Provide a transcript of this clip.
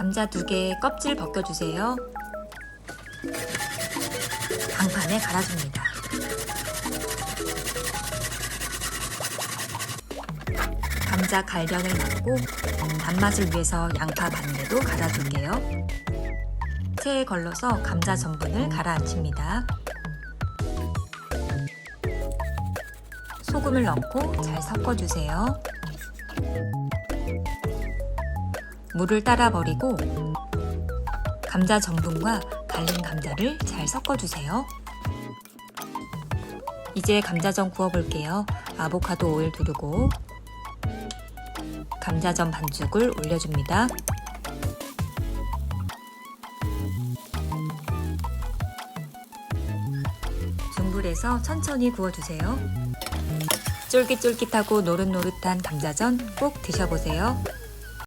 감자 두개 껍질 벗겨주세요. 강판에 갈아줍니다. 감자 갈변을 넣고 단맛을 위해서 양파 반 개도 갈아줄게요. 체에 걸러서 감자 전분을 가라앉힙니다. 소금을 넣고 잘 섞어주세요. 물을 따라 버리고 감자 전분과 갈린 감자를 잘 섞어주세요. 이제 감자전 구워볼게요. 아보카도 오일 두르고 감자전 반죽을 올려줍니다. 중불에서 천천히 구워주세요. 쫄깃쫄깃하고 노릇노릇한 감자전 꼭 드셔보세요.